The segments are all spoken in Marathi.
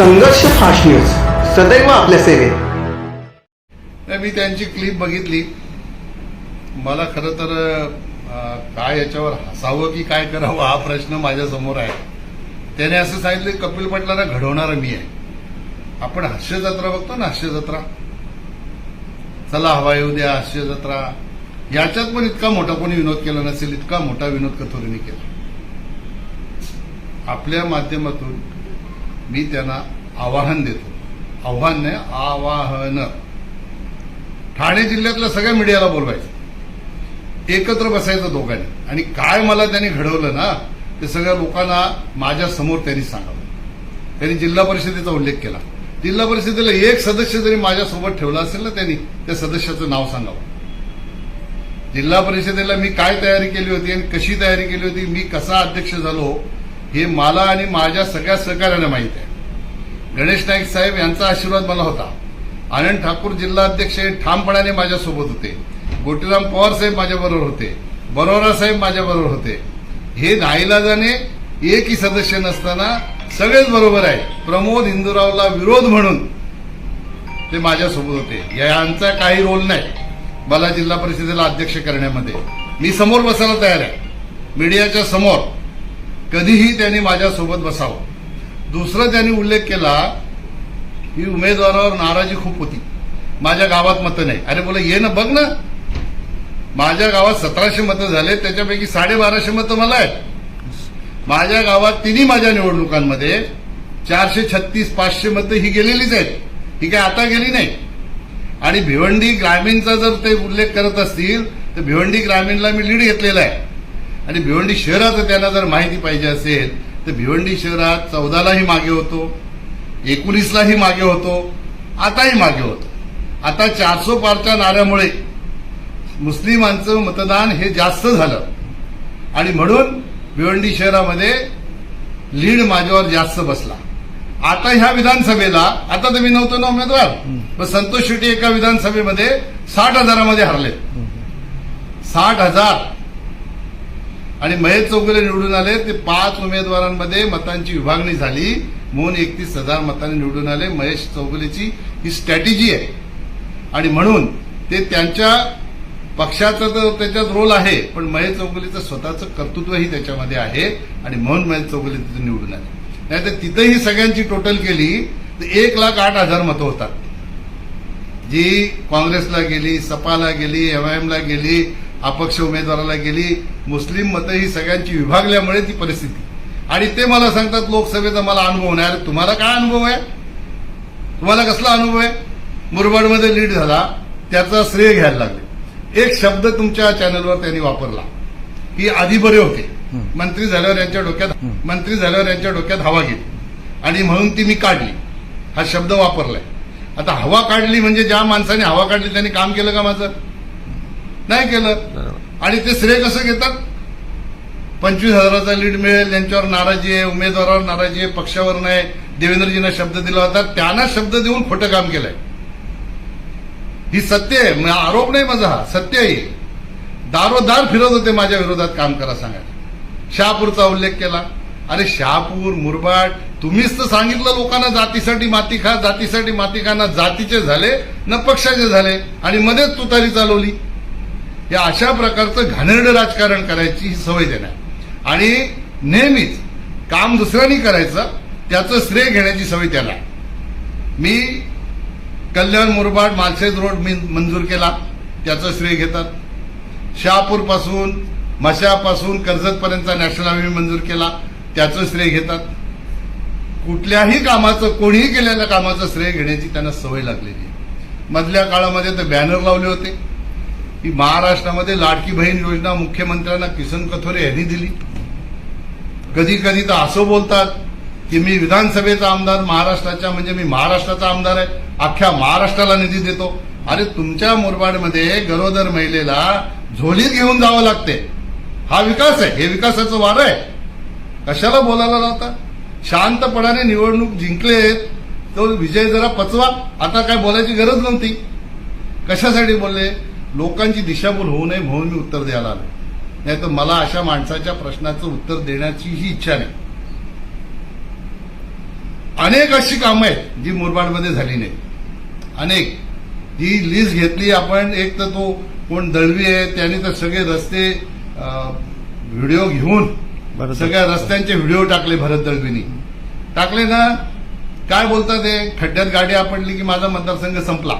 संघर्ष फास्ट न्यूज सदैव आपल्या सेवेत. मी त्यांची क्लिप बघितली. मला खर तर काय याच्यावर हसावं की काय करावं हा प्रश्न माझ्यासमोर आहे. त्याने असं सांगितलं कपिल पाटलांना घडवणारा मी आहे. आपण हास्य जत्रा बघतो ना हास्य जत्रा. चला हवा येऊ द्या हास्य जत्रा. याच्यात पण इतका मोठा कोणी विनोद केला नसेल इतका मोठा विनोद कथोरीने केला. आपल्या माध्यमातून मी त्यांना आवाहन देतो. आव्हान नाही आवाहन. ठाणे जिल्ह्यातल्या सगळ्या मीडियाला बोलवायचं. एकत्र बसायचं दोघांनी. आणि काय मला त्यांनी घडवलं ना ते सगळ्या लोकांना माझ्यासमोर त्यांनी सांगावं. त्यांनी जिल्हा परिषदेचा उल्लेख केला. जिल्हा परिषदेला एक सदस्य जरी माझ्यासोबत ठेवला असेल ना त्यांनी त्या सदस्याचं नाव सांगावं. जिल्हा परिषदेला मी काय तयारी केली होती आणि कशी तयारी केली होती मी कसा अध्यक्ष झालो हे मला आणि माझ्या सगळ्या सहकार्याने माहीत आहे. गणेश नाईक साहेब यांचा आशीर्वाद मला होता. आनंद ठाकूर जिल्हाध्यक्ष हे ठामपणाने माझ्यासोबत होते. गोटीराम पवार साहेब माझ्याबरोबर होते. बरोरा साहेब माझ्याबरोबर होते. हे नाईलाजाने एकही सदस्य नसताना सगळेच बरोबर आहे. प्रमोद इंदुरावला विरोध म्हणून ते माझ्यासोबत होते. यांचा काही रोल नाही. मला जिल्हा परिषदेला अध्यक्ष करण्यामध्ये. मी समोर बसायला तयार आहे. मीडियाच्या समोर कधीही त्यांनी माझ्यासोबत बसावं. दुसरं त्यांनी उल्लेख केला की उमेदवारावर नाराजी खूप होती. माझ्या गावात मतं नाही. अरे बोला ये ना बघ ना. माझ्या गावात सतराशे मतं झाले त्याच्यापैकी साडेबाराशे मतं मला आहेत. माझ्या गावात तिन्ही माझ्या निवडणुकांमध्ये चारशे छत्तीस पाचशे मतं ही गेलेलीच आहेत. ही काय आता गेली नाही. आणि भिवंडी ग्रामीणचा जर ते उल्लेख करत असतील तर भिवंडी ग्रामीणला मी लीड घेतलेला आहे. आणि भिवंडी शहराचं त्यांना जर माहिती पाहिजे असेल तर भिवंडी शहरात चौदालाही मागे होतो एकोणीसलाही मागे होतो आताही मागे होतो. आता चारसो पारच्या नाऱ्यामुळे मुस्लिमांचं मतदान हे जास्त झालं. आणि म्हणून भिवंडी शहरामध्ये लीड माझ्यावर जास्त बसला. आता ह्या विधानसभेला आता तर मी नव्हतो ना उमेदवार पण संतोष शेट्टी एका विधानसभेमध्ये साठ हजारामध्ये हरले साठ हजार आणि महेश चौगुले निवडून आले ते पाच उमेदवारांमध्ये मतांची विभागणी झाली. म्हणून एकतीस हजार मतांनी निवडून आले. महेश चौगुलेची ही स्ट्रॅटेजी आहे. आणि म्हणून ते त्यांच्या पक्षाचा तर त्याच्यात रोल आहे पण महेश चौगुलेचं स्वतःचं कर्तृत्वही त्याच्यामध्ये आहे. आणि म्हणून महेश चौगुले तिथे निवडून आले. नाही तर तिथंही सगळ्यांची टोटल केली तर एक लाख आठ हजार मतं होतात. जी काँग्रेसला गेली सपाला गेली एमआयएमला गेली अपक्ष उमेदवाराला गेली मुस्लिम मतं ही सगळ्यांची विभागल्यामुळे ती परिस्थिती. आणि ते मला सांगतात लोकसभेचा मला अनुभव नाही. अरे तुम्हाला काय अनुभव आहे? तुम्हाला कसला अनुभव आहे? मुरबाडमध्ये लीड झाला त्याचा श्रेय घ्यायला लागले. एक शब्द तुमच्या चॅनलवर त्यांनी वापरला. की आधी बरे होते. मंत्री झाल्यावर यांच्या डोक्यात मंत्री झाल्यावर यांच्या डोक्यात हवा गेली. आणि म्हणून ती मी काढली. हा शब्द वापरलाय. आता हवा काढली म्हणजे ज्या माणसाने हवा काढली त्यांनी काम केलं का माझं? नाही केलं. आणि ते श्रेय कसं घेतात? पंचवीस हजाराचा लीड मिळेल यांच्यावर नाराजी आहे उमेदवारावर नाराजी आहे पक्षावर नाही. देवेंद्रजींना शब्द दिला होता त्यांना शब्द देऊन खोटं काम केलंय. ही सत्य आहे आरोप नाही माझा हा सत्य आहे. दारोदार फिरत होते माझ्या विरोधात काम करा सांगायला. शहापूरचा उल्लेख केला. अरे शहापूर मुरबाड तुम्हीच तर सांगितलं लोकांना जातीसाठी माती खा जातीसाठी माती खा ना जातीचे झाले न पक्षाचे झाले. आणि मध्येच तुतारी चालवली. या अशा प्रकारचं घाणेरडं राजकारण करायची ही सवय देणार. आणि नेहमीच काम दुसऱ्यांनी करायचं त्याचं श्रेय घेण्याची सवय त्याला. मी कल्याण मुरबाड मालशेज रोड मी मंजूर केला त्याचं श्रेय घेतात. शहापूरपासून मशापासून कर्जतपर्यंतचा नॅशनल हायवे मंजूर केला त्याचं श्रेय घेतात. कुठल्याही कामाचं कोणीही केलेल्या कामाचं श्रेय घेण्याची त्यांना सवय लागलेली मधल्या काळामध्ये तर बॅनर लावले होते. की महाराष्ट्रामध्ये लाडकी बहीण योजना मुख्यमंत्र्यांना किसन कथोरे यांनी दिली. कधी कधी तर असं बोलतात की मी विधानसभेचा आमदार महाराष्ट्राच्या म्हणजे मी महाराष्ट्राचा आमदार आहे अख्ख्या महाराष्ट्राला निधी देतो. अरे तुमच्या मुरबाडमध्ये गरोदर महिलेला झोलीत घेऊन जावं लागते. हा विकास आहे हे विकासाचं वारं आहे. कशाला बोलायला लावता? शांतपणाने निवडणूक जिंकलेत तो विजय जरा पचवा. आता काय बोलायची गरज नव्हती. कशासाठी बोलले? लोकांची दिशाभूल होऊ नये म्हणून मी उत्तर द्यायला आलो नाही तर मला अशा माणसाच्या प्रश्नाचं उत्तर देण्याची ही इच्छा नाही. अनेक अशी कामं आहेत जी मुरबाडमध्ये झाली नाही अनेक. जी लिस्ट घेतली आपण एक तर तो कोण दळवी आहे त्याने तर सगळे रस्ते व्हिडिओ घेऊन. सगळ्या रस्त्यांचे व्हिडिओ टाकले भरत दळवीनी. टाकले ना? काय बोलतात ते खड्ड्यात गाडी आपडली की माझा मतदारसंघ संपला.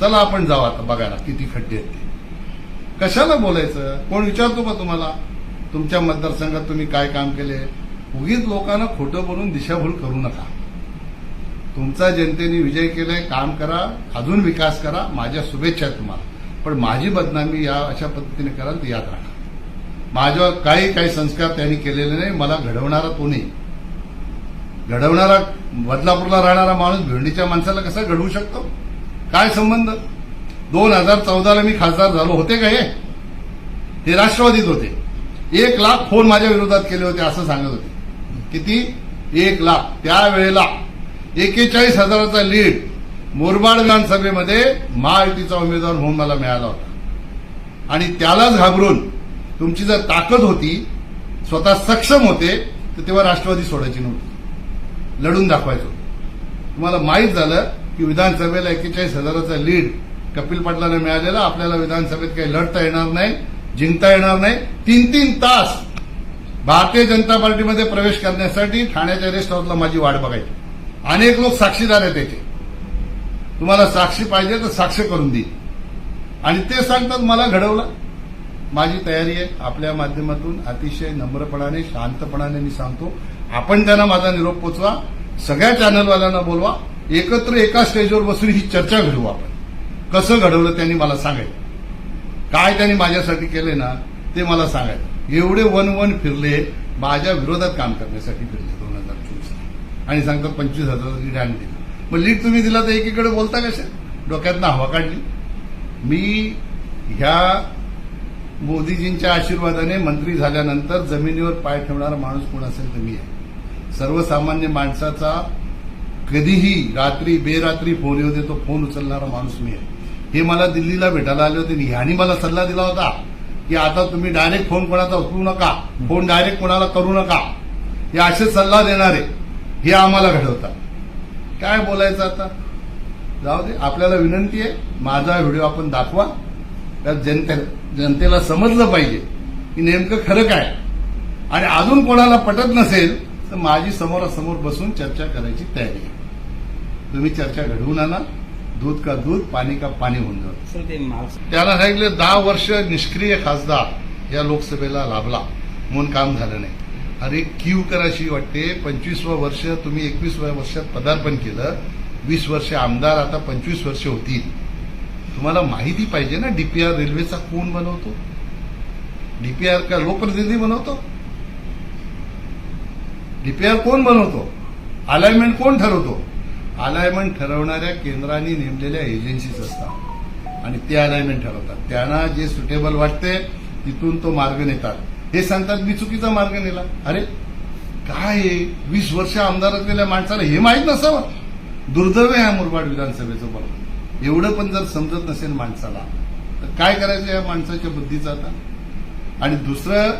चला आपण जाऊ आता बघायला किती खड्डे आहेत ते. कशाला बोलायचं? कोण विचारतो का तुम्हाला? तुमच्या मतदारसंघात तुम्ही काय काम केले? उगीच लोकांना खोटं बोलून दिशाभूल करू नका. तुमचा जनतेने विजय केलाय काम करा अजून विकास करा माझ्या शुभेच्छा आहेत तुम्हाला. पण माझी बदनामी या अशा पद्धतीने कराल तर याद राखा. माझ्या काही काही संस्कार त्यांनी केलेले नाही मला घडवणारा तो नाही. घडवणारा बदलापूरला राहणारा माणूस भेंडीच्या माणसाला कसा घडवू शकतो? काय संबंध? दोन हजार चौदाला मी खासदार झालो. होते का हे? राष्ट्रवादीत होते. एक लाख फोन माझ्या विरोधात केले होते असं सांगत होते. किती? एक लाख. त्यावेळेला एकेचाळीस हजाराचा लीड मुरबाड विधानसभेमध्ये महायुतीचा उमेदवार म्हणून मला मिळाला होता. आणि त्यालाच घाबरून तुमची जर ताकद होती स्वतः सक्षम होते तर तेव्हा राष्ट्रवादी सोडायची नव्हती. लढून दाखवायचो. तुम्हाला माहीत झालं की विधानसभेला एक्केचाळीस हजाराचा लीड कपिल पाटलांना मिळालेला आपल्याला विधानसभेत काही लढता येणार नाही जिंकता येणार नाही. तीन तीन तास भारतीय जनता पार्टीमध्ये प्रवेश करण्यासाठी ठाण्याच्या रेस्ट हाऊसला माझी वाट बघायची. अनेक लोक साक्षीदार आहेत त्याचे तुम्हाला साक्षी पाहिजे तर साक्ष करून देईल आणि ते सांगतात मला घडवलं. माझी तयारी आहे. आपल्या माध्यमातून अतिशय नम्रपणाने शांतपणाने मी सांगतो. आपण त्यांना माझा निरोप पोचवा. सगळ्या चॅनलवाल्यांना बोलवा. एकत्र एका स्टेजवर बसून ही चर्चा घडवू आपण. कसं घडवलं त्यांनी मला सांगायचं. काय त्यांनी माझ्यासाठी केले ना ते मला सांगायचं. एवढे वन वन फिरले माझ्या विरोधात काम करण्यासाठी फिरले दोन हजार चोवीस आणि सांगतात पंचवीस हजार डॅन दिली. मग लीड तुम्ही दिला तर एकीकडे बोलता कशा? डोक्यातनं हवा काढली. मी ह्या मोदीजींच्या आशीर्वादाने मंत्री झाल्यानंतर जमिनीवर पाय ठेवणारा माणूस कोण असेल तर मी आहे. सर्वसामान्य माणसाचा कधीही रात्री बेरात्री फोन येऊ दे तो फोन उचलणारा माणूस मी आहे. हे मला दिल्लीला भेटायला आले होते आणि मला सल्ला दिला होता की आता तुम्ही डायरेक्ट फोन कोणाचा उचलू नका फोन डायरेक्ट कोणाला करू नका. हे असे सल्ला देणारे हे आम्हाला घडवतात. काय बोलायचं आता? जाऊ दे आपल्याला विनंती आहे माझा व्हिडिओ आपण दाखवा. त्यात जनते जनतेला समजलं पाहिजे की नेमकं खरं काय? आणि अजून कोणाला पटत नसेल तर माझी समोरासमोर बसून चर्चा करायची तयारी आहे. तुम्ही चर्चा घडवून आणा. दूध का दूध पाणी का पाणी होऊन जातं. त्याला सांगितलं दहा वर्ष निष्क्रिय खासदार या लोकसभेला लाभला. म्हणून काम झालं नाही. अरे क्यू कराशी वाटते. पंचवीसवं वर्ष तुम्ही एकवीसव्या वर्षात पदार्पण केलं. वीस वर्ष आमदार आता पंचवीस वर्ष होतील. तुम्हाला माहिती पाहिजे ना डीपीआर रेल्वेचा कोण बनवतो? डीपीआर का लोकप्रतिनिधी बनवतो? डीपीआर कोण बनवतो? अलाइनमेंट कोण ठरवतो? अलाइनमेंट ठरवणाऱ्या केंद्राने नेमलेल्या एजन्सीज असतात. आणि ते अलाइनमेंट ठरवतात. त्यांना जे सुटेबल वाटते तिथून तो मार्ग नेतात. हे सांगतात मी चुकीचा मार्ग नेला. अरे काय वीस वर्ष आमदार असलेल्या माणसाला हे माहीत नसावं? दुर्दैव आहे मुरबाड विधानसभेचं बघ. एवढं पण जर समजत नसेल माणसाला तर काय करायचं या माणसाच्या बुद्धीचं आता? आणि दुसरं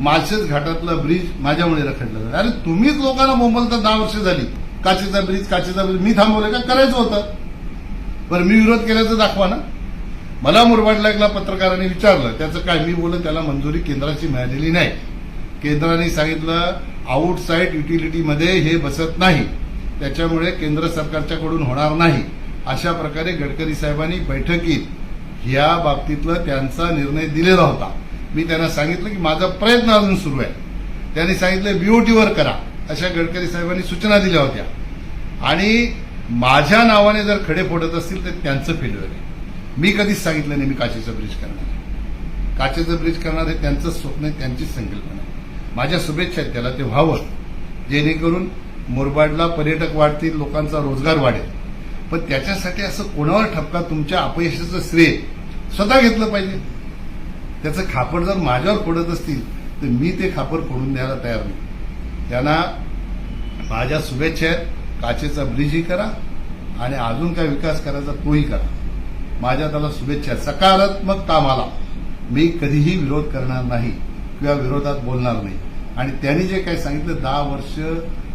माळशेज घाटातलं ब्रिज माझ्यामुळे रखडलं अरे तुम्हीच लोकांना बोंबलता दहा वर्ष झाली. काचेचा ब्रिज काचेचा ब्रिज. मी थांबवलं का? करायचं होतं. बरं मी विरोध केल्याचं दाखवा ना. मला मुरबाडला एकला पत्रकारांनी विचारलं. त्याचं काय? मी बोललं त्याला मंजुरी केंद्राची मिळालेली नाही. केंद्राने सांगितलं आउटसाईड युटिलिटीमध्ये हे बसत नाही. त्याच्यामुळे केंद्र सरकारच्याकडून होणार नाही. अशा प्रकारे गडकरी साहेबांनी बैठकीत या बाबतीतलं त्यांचा निर्णय दिलेला होता. मी त्यांना सांगितलं की माझा प्रयत्न अजून सुरू आहे. त्यांनी सांगितलं बीओटीवर करा. अशा गडकरी साहेबांनी सूचना दिल्या होत्या. आणि माझ्या नावाने जर खडे फोडत असतील तर त्यांचं फेल्युअर आहे. मी कधीच सांगितलं नाही मी काचेचं ब्रिज करणार आहे. काचेचं ब्रिज करणार हे त्यांचं स्वप्न आहे त्यांचीच संकल्पना आहे. माझ्या शुभेच्छा आहेत त्याला ते व्हावं. जेणेकरून मुरबाडला पर्यटक वाढतील लोकांचा रोजगार वाढेल. पण त्याच्यासाठी असं कोणावर ठपका तुमच्या अपयशाचं श्रेय? स्वतः घेतलं पाहिजे. त्याचं खापर जर माझ्यावर पडत असतील तर मी ते खापर फोडून द्यायला तयार नाही. त्यांना माझ्या शुभेच्छा आहेत. काचेचा ब्रिजही करा आणि अजून काय विकास करायचा तोही करा. माझ्या त्याला शुभेच्छा सकारात्मक कामाला मी कधीही विरोध करणार नाही किंवा विरोधात बोलणार नाही. आणि त्यांनी जे काही सांगितलं दहा वर्ष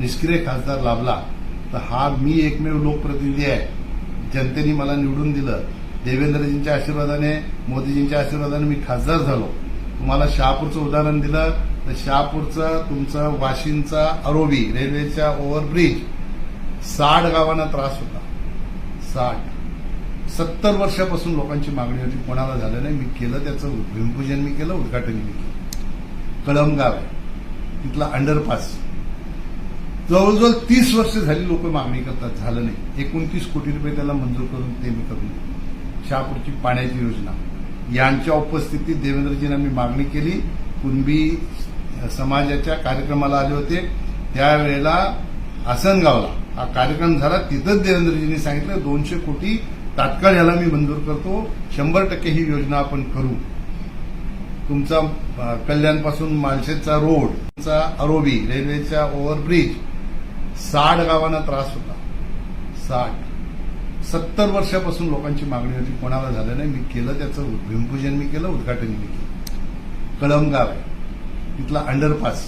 निष्क्रिय खासदार लाभला तर हा मी एकमेव लोकप्रतिनिधी आहे. जनतेने मला निवडून दिलं. देवेंद्रजींच्या आशीर्वादाने मोदीजींच्या आशीर्वादाने मी खासदार झालो. तुम्हाला शहापूरचं उदाहरण दिलं तर शहापूरचं तुमचं वाशिंचा अरोबी रेल्वेच्या ओव्हरब्रिज साठ गावांना त्रास होता. साठ. सत्तर वर्षापासून लोकांची मागणी होती कोणाला झालं नाही. मी केलं त्याचं भूमिपूजन मी केलं उद्घाटन मी केलं. कळमगाव आहे. तिथला अंडरपास जवळजवळ तीस वर्ष झाली लोक मागणी करतात झालं नाही. एकोणतीस कोटी रुपये त्याला मंजूर करून ते मी करून दिले. शहापूरची पाण्याची योजना. यांच्या उपस्थितीत देवेंद्रजींना मी मागणी केली. कुणबी समाजाच्या कार्यक्रमाला आले होते. त्यावेळेला आसनगावला हा कार्यक्रम झाला. तिथंच देवेंद्रजींनी सांगितलं दोनशे कोटी तात्काळ याला मी मंजूर करतो. शंभर टक्के ही योजना आपण करू. तुमचा कल्याणपासून मालशेजचा रोड तुमचा अरोबी रेल्वेचा ओव्हरब्रिज साठ गावांना त्रास होता. साठ. सत्तर वर्षापासून लोकांची मागणी होती कोणाला झालं नाही. मी केलं त्याचं भूमिपूजन मी केलं उद्घाटन मी केलं. कळमगाव आहे. तिथला अंडरपास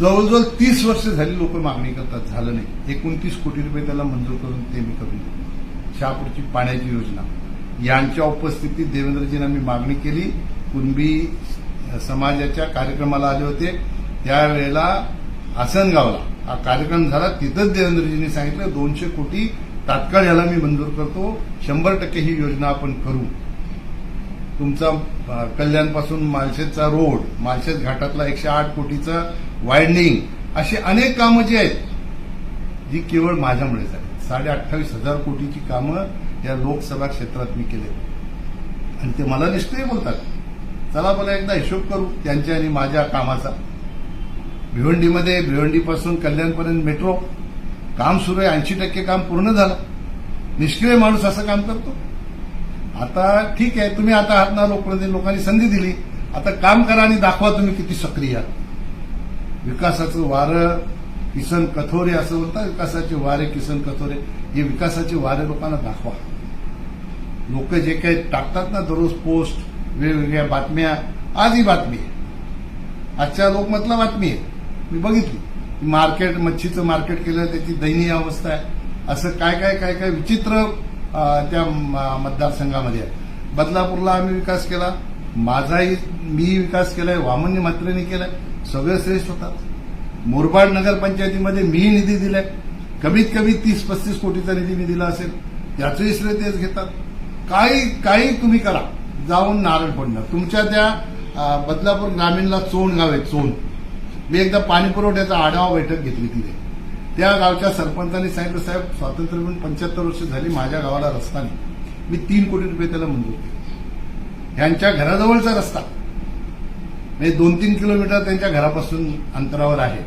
जवळजवळ तीस वर्ष झाली लोक मागणी करतात झालं नाही. एकोणतीस कोटी रुपये त्याला मंजूर करून ते मी करून दिले. शहापूरची पाण्याची योजना. यांच्या उपस्थितीत देवेंद्रजींना मी मागणी केली. कुणबी समाजाच्या कार्यक्रमाला आले होते. त्यावेळेला आसनगावला हा कार्यक्रम झाला. तिथंच देवेंद्रजींनी सांगितलं दोनशे कोटी तात्काळ याला मी मंजूर करतो. शंभर टक्के ही योजना आपण करू. तुमचा कल्याणपासून मालशेजचा रोड मालशेज घाटातला एकशे आठ कोटीचं वायंडिंग अशी अनेक कामं जी आहेत जी केवळ माझ्यामुळेच आहेत. साडे अठ्ठावीस हजार कोटीची कामं या लोकसभा क्षेत्रात मी केले आणि ते मला निष्क्रिय बोलतात. चला मला एकदा हिशोब करू त्यांच्या आणि माझ्या कामाचा. भिवंडीमध्ये भिवंडीपासून कल्याणपर्यंत मेट्रो काम सुरू आहे ऐंशी टक्के काम पूर्ण झालं. निष्क्रिय माणूस असं काम करतो. आता ठीक आहे तुम्ही आता हातना लोकप्रतिनिधी लोकांनी संधी दिली. आता काम करा आणि दाखवा तुम्ही किती सक्रिय विकासाचं वारं किसन कथोरे असं म्हणतात विकासाचे वारे किसन कथोरे. हे विकासाचे वारे लोकांना दाखवा. लोक जे काही टाकतात ना दररोज पोस्ट वेगवेगळ्या बातम्या आज ही बातमी आहे. आजच्या लोकमतला बातमी आहे. मी बघितली. मार्केट मच्छीचं मार्केट केलं त्याची दयनीय अवस्था आहे. असं काय काय काय काय विचित्र त्या म- मतदारसंघामध्ये आहे. बदलापूरला आम्ही विकास केला. माझाही मी विकास केलाय वामननी मात्रेने केलाय. सगळे श्रेष्ठ होतात. मुरबाड नगरपंचायतीमध्ये मीही निधी दिलाय. कमीत कमी तीस पस्तीस कोटीचा निधी मी दिला असेल. याचंही श्रेय तेच घेतात. काही काही तुम्ही करा. जाऊन नारळ पडणार तुमच्या त्या बदलापूर ग्रामीणला चोण गाव आहे चोण. मी एकदा पाणी पुरवठ्याचा आढावा बैठक घेतली तिथे. त्या गावच्या सरपंचांनी सांगितलं साहेब स्वातंत्र्य मिळून पंच्याहत्तर वर्ष झाली माझ्या गावाला रस्ता नाही. मी तीन कोटी रुपये त्याला मंजूर केले. ह्यांच्या घराजवळचा रस्ता. म्हणजे दोन तीन किलोमीटर त्यांच्या घरापासून अंतरावर आहे.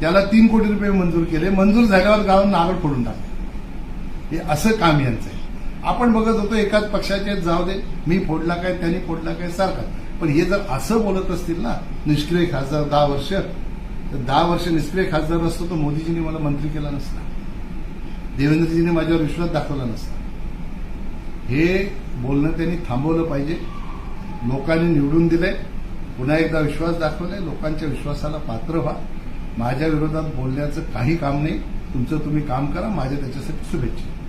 त्याला तीन कोटी रुपये मंजूर केले. मंजूर झाल्यावर गाव नारळ फोडून टाकले. हे असं काम यांचं आहे. आपण बघत होतो एकाच पक्षाचे जाऊ दे मी फोडला काय त्यांनी फोडला काय सारखा. पण हे जर असं बोलत असतील ना निष्क्रिय खासदार दहा वर्ष तर दहा वर्ष निष्क्रिय खासदार असतो तर मोदीजींनी मला मंत्री केला नसता. देवेंद्रजींनी माझ्यावर विश्वास दाखवला नसता. हे बोलणं त्यांनी थांबवलं पाहिजे. लोकांनी निवडून दिलंय. पुन्हा एकदा विश्वास दाखवलाय. लोकांच्या विश्वासाला पात्र व्हा. माझ्या विरोधात बोलण्याचं काही काम नाही. तुमचं तुम्ही काम करा. माझ्या त्याच्यासाठी शुभेच्छा.